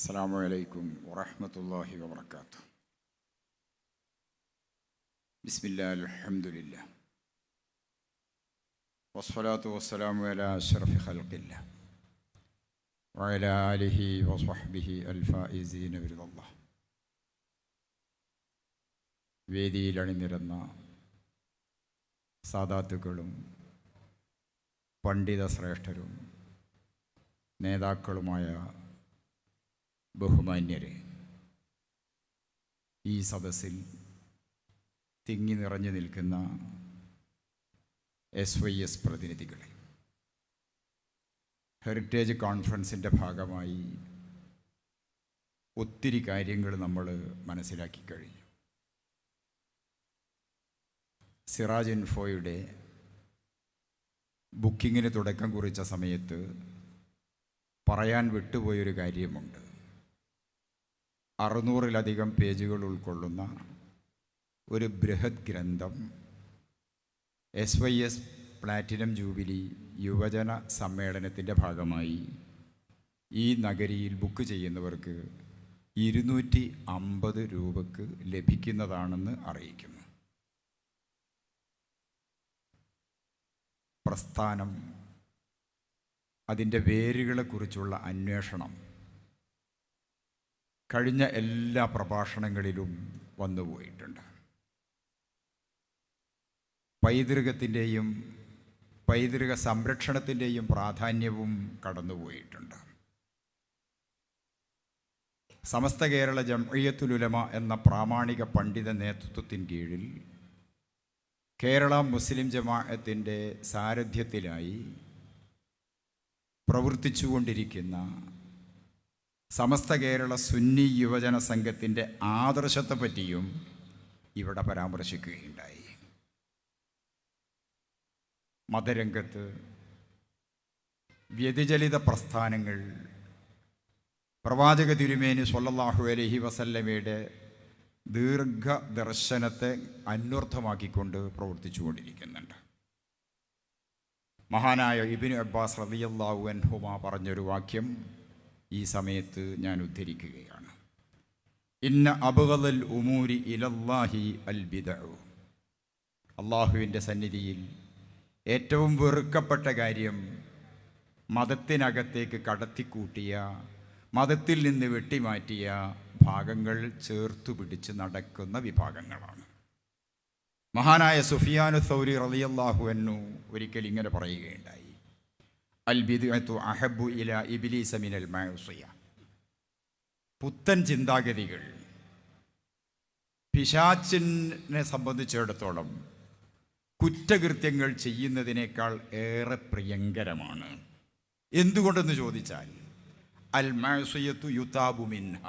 അസ്സാം വലൈക്കും വറഹമത്തല്ലാഹി വാത്ത ബിസ്മില്ലാ അലഹമുല്ല വസ്സലാത്തു വസ്സലാമു അല അഷ്റഫി ഖൽക്കില്ല വഅല ആലിഹി വസ്വഹ്ബിഹി അൽഫായിസീന വിരുദല്ല സാദാത്തുക്കളും പണ്ഡിത ശ്രേഷ്ഠരും നേതാക്കളുമായ ബഹുമാന്യരെ ഈ സദസ്സിൽ തിങ്ങി നിറഞ്ഞു നിൽക്കുന്ന എസ് വൈ എസ് പ്രതിനിധികളെ ഹെറിറ്റേജ് കോൺഫറൻസിന്റെ ഭാഗമായി ഒത്തിരി കാര്യങ്ങൾ നമ്മൾ മനസ്സിലാക്കി കഴിഞ്ഞു. സിറാജ് ഇൻഫോയുടെ ബുക്കിങ്ങിന് തുടക്കം കുറിച്ച സമയത്ത് പറയാൻ വിട്ടുപോയൊരു കാര്യമുണ്ട്. അറുന്നൂറിലധികം പേജുകൾ ഉൾക്കൊള്ളുന്ന ഒരു ബൃഹത് ഗ്രന്ഥം S Y S platinum jubilee യുവജന സമ്മേളനത്തിന്റെ ഭാഗമായി ഈ നഗരിയിൽ ബുക്ക് ചെയ്യുന്നവർക്ക് ഇരുന്നൂറ്റി അമ്പത് രൂപക്ക് ലഭിക്കുന്നതാണെന്ന് അറിയിക്കുന്നു. പ്രസ്ഥാനം അതിന്റെ വേരുകളെക്കുറിച്ചുള്ള അന്വേഷണം കഴിഞ്ഞ എല്ലാ പ്രഭാഷണങ്ങളിലും വന്നുപോയിട്ടുണ്ട് പൈതൃകത്തിന്റെയും പൈതൃക സംരക്ഷണത്തിന്റെയും പ്രാധാന്യവും കടന്നുപോയിട്ടുണ്ട് സമസ്ത കേരള ജംഇയത്തുലുലമ എന്ന പ്രാമാണിക പണ്ഡിത നേതൃത്വത്തിൻ കീഴിൽ കേരള മുസ്ലിം ജമാഅത്തിന്റെ സാരഥ്യത്തിലായി പ്രവർത്തിച്ചുകൊണ്ടിരിക്കുന്ന സമസ്ത കേരള സുന്നി യുവജന സംഘത്തിന്റെ ആദർശത്തെപ്പറ്റിയും ഇവിടെ പരാമർശിക്കുകയുണ്ടായി. മതരംഗത്ത് വ്യതിചലിത പ്രസ്ഥാനങ്ങൾ പ്രവാചക തിരുമേനി സൊല്ലാഹു അലഹി വസല്ലമയുടെ ദീർഘദർശനത്തെ അന്വർത്ഥമാക്കിക്കൊണ്ട് പ്രവർത്തിച്ചു കൊണ്ടിരിക്കുന്നുണ്ട് മഹാനായ ഇബിൻ അബ്ബാസ് റളിയല്ലാഹു അൻഹുമ പറഞ്ഞൊരു വാക്യം ഈ സമയത്ത് ഞാൻ ഉദ്ധരിക്കുകയാണ്. ഇന്ന അബുഗൽ ഉമൂരി ഇലല്ലാഹി അൽ ബിദഉ അള്ളാഹുവിന്റെ സന്നിധിയിൽ ഏറ്റവും വെറുക്കപ്പെട്ട കാര്യം മതത്തിനകത്തേക്ക് കടത്തിക്കൂട്ടിയ മതത്തിൽ നിന്ന് വെട്ടിമാറ്റിയ ഭാഗങ്ങൾ ചേർത്തു പിടിച്ച് നടക്കുന്ന വിഭാഗങ്ങളാണ്. മഹാനായ സുഫിയാനു സൗരി റലിയല്ലാഹു എന്നു ഒരിക്കൽ ഇങ്ങനെ പറയുകയുണ്ടായി. അൽ അഹബു ഇല ഇബിലീസ മിനൽ മഅസിയ പുത്തൻ ചിന്താഗതികൾ. പിശാച്ചിനെ സംബന്ധിച്ചിടത്തോളം കുറ്റകൃത്യങ്ങൾ ചെയ്യുന്നതിനേക്കാൾ ഏറെ പ്രിയങ്കരമാണ്. എന്തുകൊണ്ടെന്ന് ചോദിച്ചാൽ അൽ മാസുയത്തു യുതാബു മിൻഹ.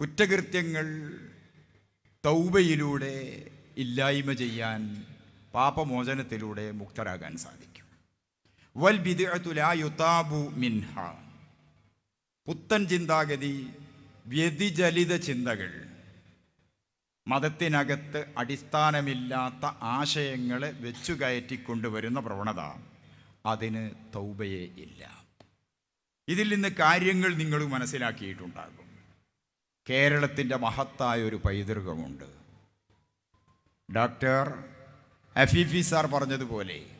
കുറ്റകൃത്യങ്ങൾ തൗബയിലൂടെ ഇല്ലായ്മ ചെയ്യാൻ പാപമോചനത്തിലൂടെ മുക്തരാകാൻ സാധിക്കും. വൽ മിൻഹ. പുത്തൻ ചിന്താഗതി വ്യതിചലിത ചിന്തകൾ മതത്തിനകത്ത് അടിസ്ഥാനമില്ലാത്ത ആശയങ്ങളെ വെച്ചു കയറ്റി കൊണ്ടുവരുന്ന പ്രവണത അതിന് തൗബയെ ഇല്ല. ഇതിൽ നിന്ന് കാര്യങ്ങൾ നിങ്ങൾ മനസ്സിലാക്കിയിട്ടുണ്ടാകും. കേരളത്തിന്റെ മഹത്തായ ഒരു പൈതൃകമുണ്ട്. ഡോക്ടർ അഫീഫി സാർ പറഞ്ഞതുപോലെ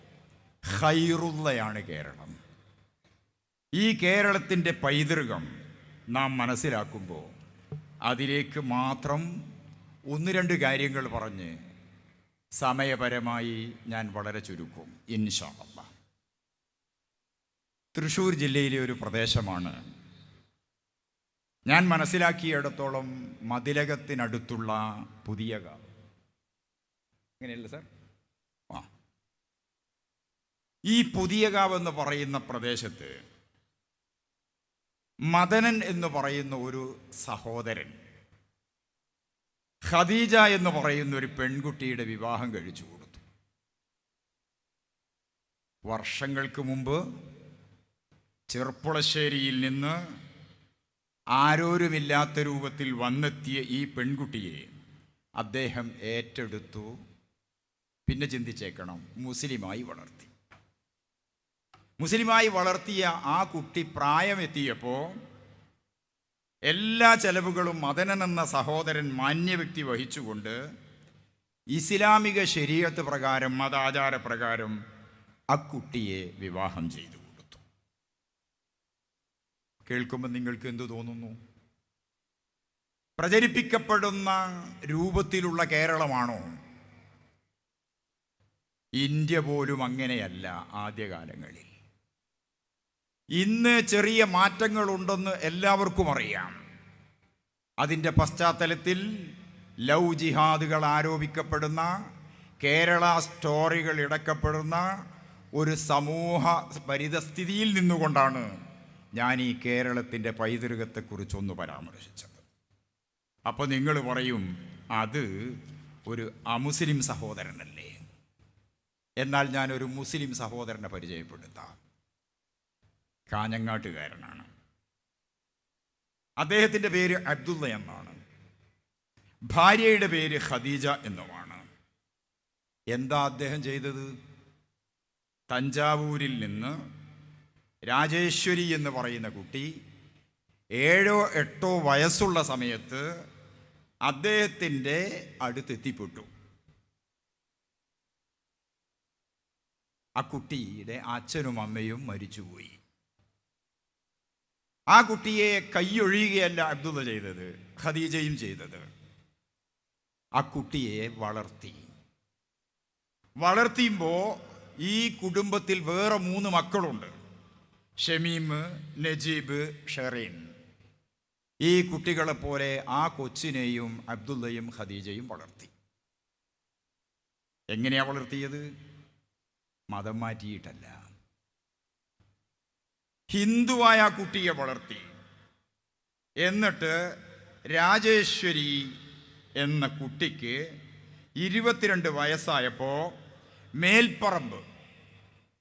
ഹൈറുള്ളയാണ് കേരളം. ഈ കേരളത്തിന്റെ പൈതൃകം നാം മനസ്സിലാക്കുമ്പോൾ അതിലേക്ക് മാത്രം ഒന്ന് രണ്ട് കാര്യങ്ങൾ പറഞ്ഞ് സമയപരമായി ഞാൻ വളരെ ചുരുക്കും. ഇൻഷാ അല്ലാ തൃശ്ശൂർ ജില്ലയിലെ ഒരു പ്രദേശമാണ്. ഞാൻ മനസ്സിലാക്കിയിടത്തോളം മതിലകത്തിനടുത്തുള്ള പുതിയ കാവ്. അങ്ങനെയല്ല സാർ? ഈ പുതിയ കാവ് എന്ന് പറയുന്ന പ്രദേശത്ത് മദനൻ എന്ന് പറയുന്ന ഒരു സഹോദരൻ ഖദീജ എന്ന് പറയുന്ന ഒരു പെൺകുട്ടിയുടെ വിവാഹം കഴിച്ചു കൊടുത്തു. വർഷങ്ങൾക്ക് മുമ്പ് ചെർപ്പുളശ്ശേരിയിൽ നിന്ന് ആരോരുമില്ലാത്ത രൂപത്തിൽ വന്നെത്തിയ ഈ പെൺകുട്ടിയെ അദ്ദേഹം ഏറ്റെടുത്തു. പിന്നെ ചിന്തിച്ചേക്കണം മുസ്ലിമായി വളർത്തി. മുസ്ലിമായി വളർത്തിയ ആ കുട്ടി പ്രായമെത്തിയപ്പോൾ എല്ലാ ചെലവുകളും മദനൻ എന്ന സഹോദരൻ മാന്യവ്യക്തി വഹിച്ചുകൊണ്ട് ഇസ്ലാമിക ശരീരത്ത് പ്രകാരം മതാചാര പ്രകാരം അക്കുട്ടിയെ വിവാഹം ചെയ്തു കൊടുത്തു. കേൾക്കുമ്പോൾ നിങ്ങൾക്ക് എന്തു തോന്നുന്നു? പ്രചരിപ്പിക്കപ്പെടുന്ന രൂപത്തിലുള്ള കേരളമാണോ? ഇന്ത്യ പോലും അങ്ങനെയല്ല ആദ്യകാലങ്ങളിൽ. ഇന്ന് ചെറിയ മാറ്റങ്ങളുണ്ടെന്ന് എല്ലാവർക്കും അറിയാം. അതിന്റെ പശ്ചാത്തലത്തിൽ ലവ് ജിഹാദുകൾ ആരോപിക്കപ്പെടുന്ന കേരള സ്റ്റോറികൾ ഇടക്കപ്പെടുന്ന ഒരു സമൂഹ പരിതസ്ഥിതിയിൽ നിന്നുകൊണ്ടാണ് ഞാൻ ഈ കേരളത്തിന്റെ പൈതൃകത്തെക്കുറിച്ചൊന്ന് പരാമർശിച്ചത്. അപ്പോൾ നിങ്ങൾ പറയും അത് ഒരു അമുസ്ലിം സഹോദരനല്ലേ? എന്നാൽ ഞാനൊരു മുസ്ലിം സഹോദരനെ പരിചയപ്പെടുത്താം. കാഞ്ഞങ്ങാട്ടുകാരനാണ്. അദ്ദേഹത്തിന്റെ പേര് അബ്ദുള്ള എന്നാണ്. ഭാര്യയുടെ പേര് ഖദീജ എന്നുമാണ്. എന്താ അദ്ദേഹം ചെയ്തത്? തഞ്ചാവൂരിൽ നിന്ന് രാജേശ്വരി എന്ന് പറയുന്ന കുട്ടി ഏഴോ എട്ടോ വയസ്സുള്ള സമയത്ത് അദ്ദേഹത്തിന്റെ അടുത്തെത്തിപ്പെട്ടു ആ കുട്ടിയുടെ അച്ഛനും അമ്മയും മരിച്ചുപോയി. ആ കുട്ടിയെ കൈയൊഴിയുകയല്ല അബ്ദുള്ള ചെയ്തത് ഖദീജയും ചെയ്തത്. ആ കുട്ടിയെ വളർത്തി. വളർത്തിയുമ്പോൾ ഈ കുടുംബത്തിൽ വേറെ മൂന്ന് മക്കളുണ്ട്. ഷമീം നജീബ് ഷെറീൻ. ഈ കുട്ടികളെ പോലെ ആ കൊച്ചിനെയും അബ്ദുള്ളയും ഖദീജയും വളർത്തി. എങ്ങനെയാ വളർത്തിയത്? മതം മാറ്റിയിട്ടല്ല. ഹിന്ദുവായ ആ കുട്ടിയെ വളർത്തി. എന്നിട്ട് രാജേശ്വരി എന്ന കുട്ടിക്ക് ഇരുപത്തിരണ്ട് വയസ്സായപ്പോൾ മേൽപ്പറമ്പ്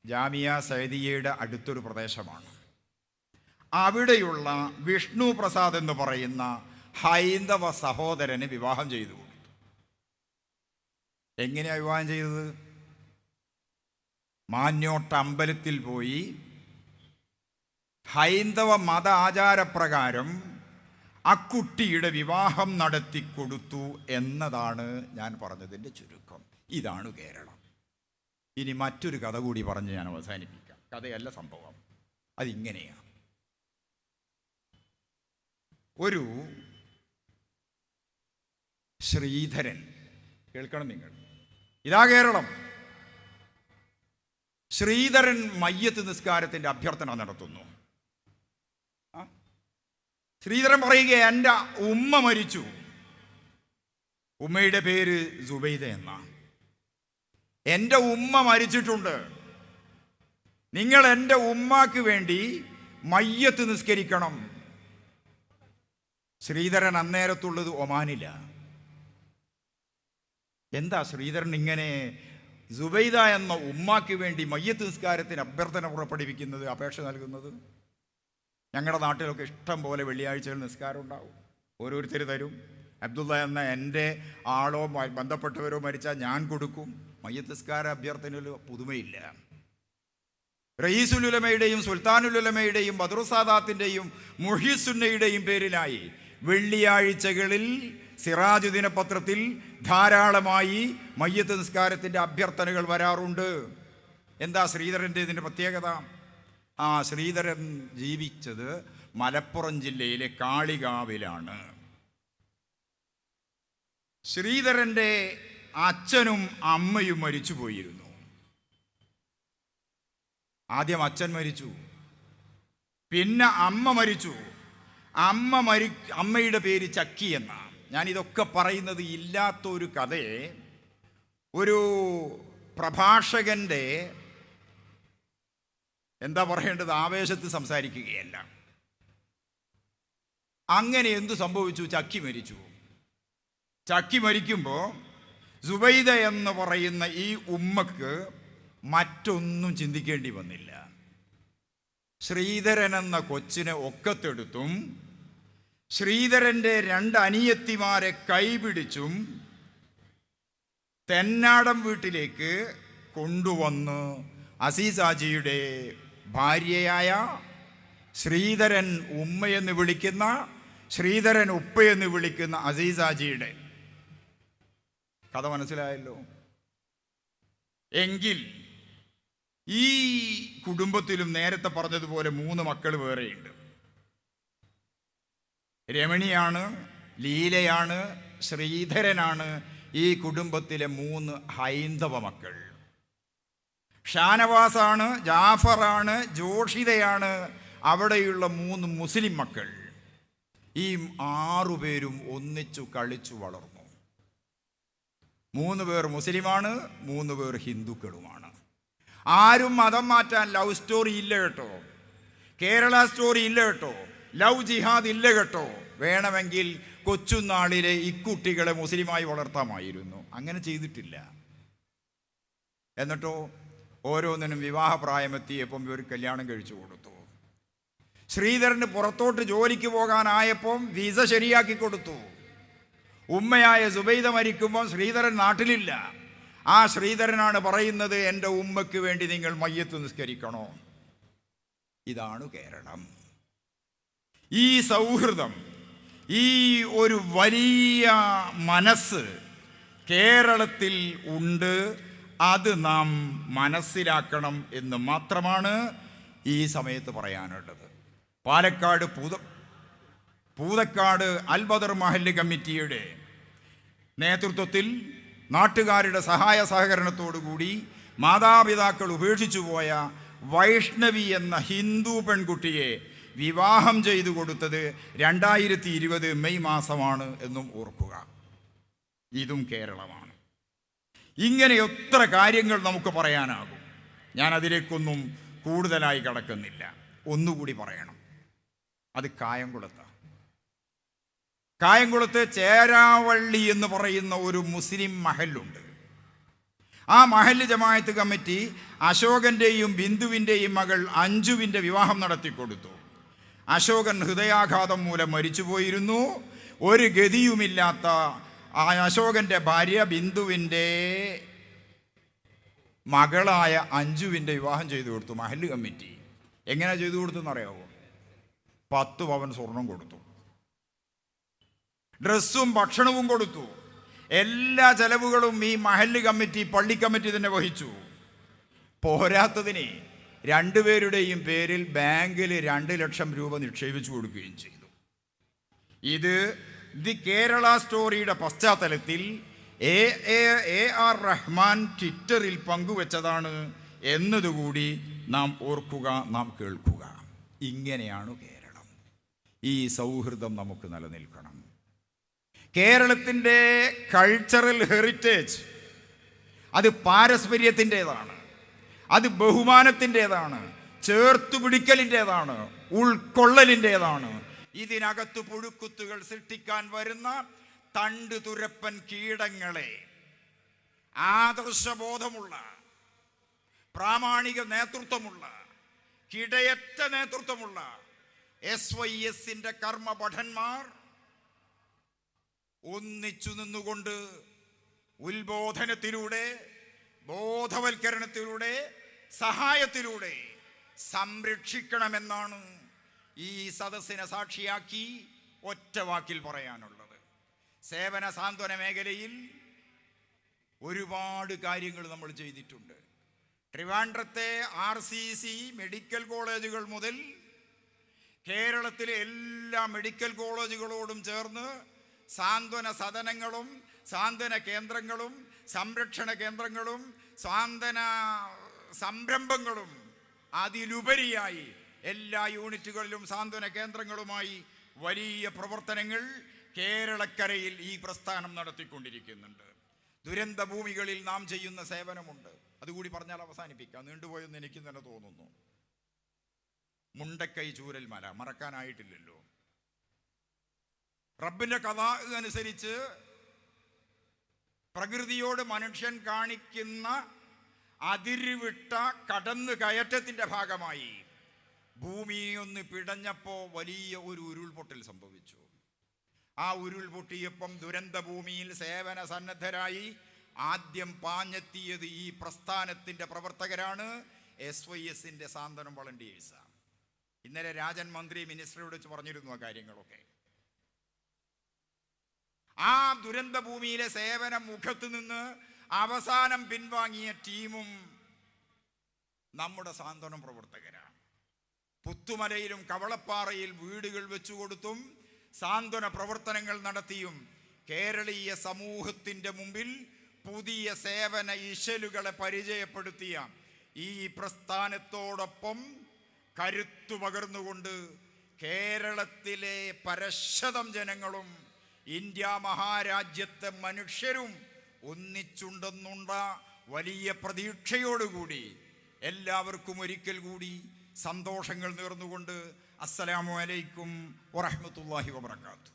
ജാമിയ സൈദിയയുടെ അടുത്തൊരു പ്രദേശമാണ്. അവിടെയുള്ള വിഷ്ണു പ്രസാദ് എന്ന് പറയുന്ന ഹൈന്ദവ സഹോദരന് വിവാഹം ചെയ്തു കൊടുത്തു. എങ്ങനെയാണ് വിവാഹം ചെയ്തത്? മാന്യോട്ട അമ്പലത്തിൽ പോയി ഹൈന്ദവ മത ആചാരപ്രകാരം അക്കുട്ടിയുടെ വിവാഹം നടത്തി കൊടുത്തു എന്നതാണ് ഞാൻ പറഞ്ഞതിന്റെ ചുരുക്കം. ഇതാണ് കേരളം. ഇനി മറ്റൊരു കഥ കൂടി പറഞ്ഞ് ഞാൻ അവസാനിപ്പിക്കാം. കഥയല്ല സംഭവം. അതിങ്ങനെയാണ്. ഒരു ശ്രീധരൻ കേൾക്കണം നിങ്ങൾ. ഇതാ കേരളം. ശ്രീധരൻ മയ്യത്ത് നിസ്കാരത്തിന്റെ അഭ്യർത്ഥന നടത്തുന്നു? ശ്രീധരൻ പറയുക എന്റെ ഉമ്മ മരിച്ചു. ഉമ്മയുടെ പേര് സുബൈദ എന്ന. എന്റെ ഉമ്മ മരിച്ചിട്ടുണ്ട്. നിങ്ങൾ എന്റെ ഉമ്മാക്ക് വേണ്ടി മയ്യത്ത് നിസ്കരിക്കണം. ശ്രീധരൻ അന്നേരത്തുള്ളത് ഒമാനില്ല എന്താ ശ്രീധരൻ ഇങ്ങനെ സുബൈദ എന്ന ഉമ്മാക്ക് വേണ്ടി മയ്യത്ത് നിസ്കാരത്തിന് അഭ്യർത്ഥന പുറപ്പെടുവിക്കുന്നത് അപേക്ഷ നൽകുന്നത്? ഞങ്ങളുടെ നാട്ടിലൊക്കെ ഇഷ്ടം പോലെ വെള്ളിയാഴ്ചകൾ നിസ്കാരം ഉണ്ടാവും. ഓരോരുത്തർ തരും. അബ്ദുള്ള എന്ന എന്റെ ആളോ ബന്ധപ്പെട്ടവരോ മരിച്ചാൽ ഞാൻ കൊടുക്കും. മയ്യത്ത് നിസ്കാര അഭ്യർത്ഥനയിൽ പുതുമയില്ല. റയീസുലുലമയുടെയും സുൽത്താനുലുലമയുടെയും ബദ്രുസാദാത്തിന്റെയും മുഹിസുന്നയുടെയും പേരിലായി വെള്ളിയാഴ്ചകളിൽ സിറാജു ദിനപത്രത്തിൽ ധാരാളമായി മയ്യത്ത് നിസ്കാരത്തിന്റെ അഭ്യർത്ഥനകൾ വരാറുണ്ട്. എന്താ ശ്രീധരന്റെ ഇതിന്റെ പ്രത്യേകത? ആ ശ്രീധരൻ ജീവിച്ചത് മലപ്പുറം ജില്ലയിലെ കാളികാവിലാണ്. ശ്രീധരന്റെ അച്ഛനും അമ്മയും മരിച്ചു പോയിരുന്നു. ആദ്യം അച്ഛൻ മരിച്ചു. പിന്നെ അമ്മ മരിച്ചു. അമ്മ മരി അമ്മയുടെ പേര് ചക്കി എന്ന ഞാനിതൊക്കെ പറയുന്നത് ഇല്ലാത്ത ഒരു കഥയെ ഒരു പ്രഭാഷകന്റെ എന്താ പറയേണ്ടത്? ആവേശത്തിൽ സംസാരിക്കുകയല്ല. അങ്ങനെ എന്തു സംഭവിച്ചു? ചക്കി മരിച്ചു. ചക്കി മരിക്കുമ്പോൾ സുബൈദ എന്ന് പറയുന്ന ഈ ഉമ്മക്ക് മറ്റൊന്നും ചിന്തിക്കേണ്ടി വന്നില്ല. ശ്രീധരൻ എന്ന കൊച്ചിനെ ഒക്കത്തെടുത്തും ശ്രീധരന്റെ രണ്ട് അനിയത്തിമാരെ കൈപിടിച്ചും തെന്നാടം വീട്ടിലേക്ക് കൊണ്ടുവന്ന് അസീസാജിയുടെ ഭാര്യയായ ശ്രീധരൻ ഉമ്മയെന്ന് വിളിക്കുന്ന ശ്രീധരൻ ഉപ്പയെന്ന് വിളിക്കുന്ന അസീസാജിയുടെ. കഥ മനസ്സിലായല്ലോ? എങ്കിൽ ഈ കുടുംബത്തിലും നേരത്തെ പറഞ്ഞതുപോലെ മൂന്ന് മക്കൾ വേറെയുണ്ട്. രമണിയാണ് ലീലയാണ് ശ്രീധരനാണ് ഈ കുടുംബത്തിലെ മൂന്ന് ഹൈന്ദവ മക്കൾ. ഷാനവാസാണ് ജാഫറാണ് ജോഷിതയാണ് അവിടെയുള്ള മൂന്ന് മുസ്ലിം മക്കൾ. ഈ ആറുപേരും ഒന്നിച്ചു കളിച്ചു വളർന്നു. മൂന്ന് പേർ മുസ്ലിമാണ് മൂന്ന് പേർ ഹിന്ദുക്കളുമാണ്. ആരും മതം മാറ്റാൻ ലവ് സ്റ്റോറി ഇല്ല കേട്ടോ. കേരള സ്റ്റോറി ഇല്ല കേട്ടോ. ലവ് ജിഹാദ് ഇല്ല കേട്ടോ. വേണമെങ്കിൽ കൊച്ചുനാളിലെ ഇക്കുട്ടികളെ മുസ്ലിമായി വളർത്താമായിരുന്നു. അങ്ങനെ ചെയ്തിട്ടില്ല. എന്നിട്ടോ ഓരോന്നിനും വിവാഹപ്രായമെത്തിയപ്പം ഇവർ കല്യാണം കഴിച്ചു കൊടുത്തു. ശ്രീധരന് പുറത്തോട്ട് ജോലിക്ക് പോകാനായപ്പം വിസ ശരിയാക്കി കൊടുത്തു. ഉമ്മയായ സുബൈദ മരിക്കുമ്പോൾ ശ്രീധരൻ നാട്ടിലില്ല. ആ ശ്രീധരനാണ് പറയുന്നത് എന്റെ ഉമ്മയ്ക്ക് വേണ്ടി നിങ്ങൾ മയ്യത്ത് നിസ്കരിക്കണോ? ഇതാണ് കേരളം. ഈ സൗഹൃദം ഈ ഒരു വലിയ മനസ്സ് കേരളത്തിൽ ഉണ്ട്. അത് നാം മനസ്സിലാക്കണം എന്ന് മാത്രമാണ് ഈ സമയത്ത് പറയാനുള്ളത്. പാലക്കാട് പൂത പൂതക്കാട് അൽബദർ മഹല്ല് കമ്മിറ്റിയുടെ നേതൃത്വത്തിൽ നാട്ടുകാരുടെ സഹായ സഹകരണത്തോടുകൂടി മാതാപിതാക്കൾ ഉപേക്ഷിച്ചു പോയ വൈഷ്ണവി എന്ന ഹിന്ദു പെൺകുട്ടിയെ വിവാഹം ചെയ്തു കൊടുത്തത് രണ്ടായിരത്തി ഇരുപത് മെയ് മാസമാണ് എന്നും ഓർക്കുക. ഇതും കേരളമാണ്. ഇങ്ങനെ എത്ര കാര്യങ്ങൾ നമുക്ക് പറയാനാകും? ഞാൻ അതിലേക്കൊന്നും കൂടുതലായി കടക്കുന്നില്ല. ഒന്നുകൂടി പറയണം. അത് കായംകുളത്താണ് കായംകുളത്ത് ചേരാവള്ളി എന്ന് പറയുന്ന ഒരു മുസ്ലിം മഹലുണ്ട്. ആ മഹൽ ജമായത്ത് കമ്മിറ്റി അശോകന്റെയും ബിന്ദുവിന്റെയും മകൾ അഞ്ജുവിന്റെ വിവാഹം നടത്തിക്കൊടുത്തു. അശോകൻ ഹൃദയാഘാതം മൂലം മരിച്ചുപോയിരുന്നു. ഒരു ഗതിയുമില്ലാത്ത ആ അശോകന്റെ ഭാര്യ ബിന്ദുവിന്റെ മകളായ അഞ്ജുവിന്റെ വിവാഹം ചെയ്തു കൊടുത്തു മഹൽ കമ്മിറ്റി. എങ്ങനെ ചെയ്തു കൊടുത്തു എന്നറിയാവോ പത്ത് പവൻ സ്വർണം കൊടുത്തു. ഡ്രസ്സും ഭക്ഷണവും കൊടുത്തു. എല്ലാ ചെലവുകളും ഈ മഹൽ കമ്മിറ്റി പള്ളി കമ്മിറ്റി തന്നെ വഹിച്ചു. പോരാത്തതിന് രണ്ടുപേരുടെയും പേരിൽ ബാങ്കിൽ രണ്ട് ലക്ഷം രൂപ നിക്ഷേപിച്ചു കൊടുക്കുകയും ചെയ്തു. ഇത് ദി കേരള സ്റ്റോറിയുടെ പശ്ചാത്തലത്തിൽ A A A R Rahman ട്വിറ്ററിൽ പങ്കുവച്ചതാണ് എന്നതുകൂടി നാം ഓർക്കുക നാം കേൾക്കുക. ഇങ്ങനെയാണ് കേരളം. ഈ സൗഹൃദം നമുക്ക് നിലനിൽക്കണം. കേരളത്തിന്റെ കൾച്ചറൽ ഹെറിറ്റേജ് അത് പാരസ്പര്യത്തിന്റെതാണ്. അത് ബഹുമാനത്തിന്റെതാണ്. ചേർത്തുപിടിക്കലിന്റെതാണ് ഉൾക്കൊള്ളലിന്റെതാണ്. ഇതിനകത്ത് പുഴുക്കുത്തുകൾ സൃഷ്ടിക്കാൻ വരുന്ന തണ്ട് തുരപ്പൻ കീടങ്ങളെ. ആദർശബോധമുള്ള പ്രാമാണിക നേതൃത്വമുള്ള കിടയറ്റ നേതൃത്വമുള്ള എസ് വൈ എസിന്റെ കർമ്മഭടന്മാർ ഒന്നിച്ചു നിന്നുകൊണ്ട് ഉത്ബോധനത്തിലൂടെ ബോധവൽക്കരണത്തിലൂടെ സഹായത്തിലൂടെ സംരക്ഷിക്കണമെന്നാണ് ഈ സദസ്സിനെ സാക്ഷിയാക്കി ഒറ്റ വാക്കിൽ പറയാനുള്ളത്. സേവന സാന്ത്വന മേഖലയിൽ ഒരുപാട് കാര്യങ്ങൾ നമ്മൾ ചെയ്തിട്ടുണ്ട്. ട്രിവാൻഡ്രത്തെ ആർ സി സി മെഡിക്കൽ കോളേജുകൾ മുതൽ കേരളത്തിലെ എല്ലാ മെഡിക്കൽ കോളേജുകളോടും ചേർന്ന് സാന്ത്വന സദനങ്ങളും സാന്ത്വന കേന്ദ്രങ്ങളും സംരക്ഷണ കേന്ദ്രങ്ങളും സാന്ത്വന സംരംഭങ്ങളും അതിലുപരിയായി എല്ലാ യൂണിറ്റുകളിലും സാന്ത്വന കേന്ദ്രങ്ങളുമായി വലിയ പ്രവർത്തനങ്ങൾ കേരളക്കരയിൽ ഈ പ്രസ്ഥാനം നടത്തിക്കൊണ്ടിരിക്കുന്നുണ്ട്. ദുരന്ത ഭൂമികളിൽ നാം ചെയ്യുന്ന സേവനമുണ്ട്. അതുകൂടി പറഞ്ഞാൽ അവസാനിപ്പിക്കാം. നീണ്ടുപോയെന്ന് എനിക്ക് തന്നെ തോന്നുന്നു. മുണ്ടക്കൈ ചൂരൽ മല മറക്കാനായിട്ടില്ലല്ലോ. റബ്ബിന്റെ കഥ അനുസരിച്ച് പ്രകൃതിയോട് മനുഷ്യൻ കാണിക്കുന്ന അതിരുവിട്ട കടന്നു കയറ്റത്തിന്റെ ഭാഗമായി ഭൂമി ഒന്ന് പിടഞ്ഞപ്പോ വലിയ ഒരു ഉരുൾപൊട്ടൽ സംഭവിച്ചു. ആ ഉരുൾപൊട്ടിയപ്പം ദുരന്ത ഭൂമിയിൽ സേവന സന്നദ്ധരായി ആദ്യം പാഞ്ഞെത്തിയത് ഈ പ്രസ്ഥാനത്തിന്റെ പ്രവർത്തകരാണ് എസ് വൈ എസിന്റെ സാന്ത്വനം വളണ്ടിയേഴ്സാണ് ഇന്നലെ രാജൻ മന്ത്രി മിനിസ്റ്ററോട് വെച്ച് പറഞ്ഞിരുന്നു ആ കാര്യങ്ങളൊക്കെ. ആ ദുരന്ത ഭൂമിയിലെ സേവന മുഖത്ത് നിന്ന് അവസാനം പിൻവാങ്ങിയ ടീമും നമ്മുടെ സാന്ത്വനം പ്രവർത്തകരാണ്. പുത്തുമലയിലും കവളപ്പാറയിൽ വീടുകൾ വെച്ചുകൊടുത്തും സാന്ത്വന പ്രവർത്തനങ്ങൾ നടത്തിയും കേരളീയ സമൂഹത്തിന്റെ മുമ്പിൽ പുതിയ സേവന ഇശലുകളെ പരിചയപ്പെടുത്തിയ ഈ പ്രസ്ഥാനത്തോടൊപ്പം കരുത്തു പകർന്നുകൊണ്ട് കേരളത്തിലെ പരശതം ജനങ്ങളും ഇന്ത്യ മഹാരാജ്യത്തെ മനുഷ്യരും ഒന്നിച്ചുണ്ടെന്നുണ്ട വലിയ പ്രതീക്ഷയോടുകൂടി എല്ലാവർക്കും ഒരിക്കൽ കൂടി സന്തോഷങ്ങൾ നേർന്നുകൊണ്ട് അസ്സലാമു അലൈക്കും വറഹ്മത്തുള്ളാഹി വബർക്കാത്തു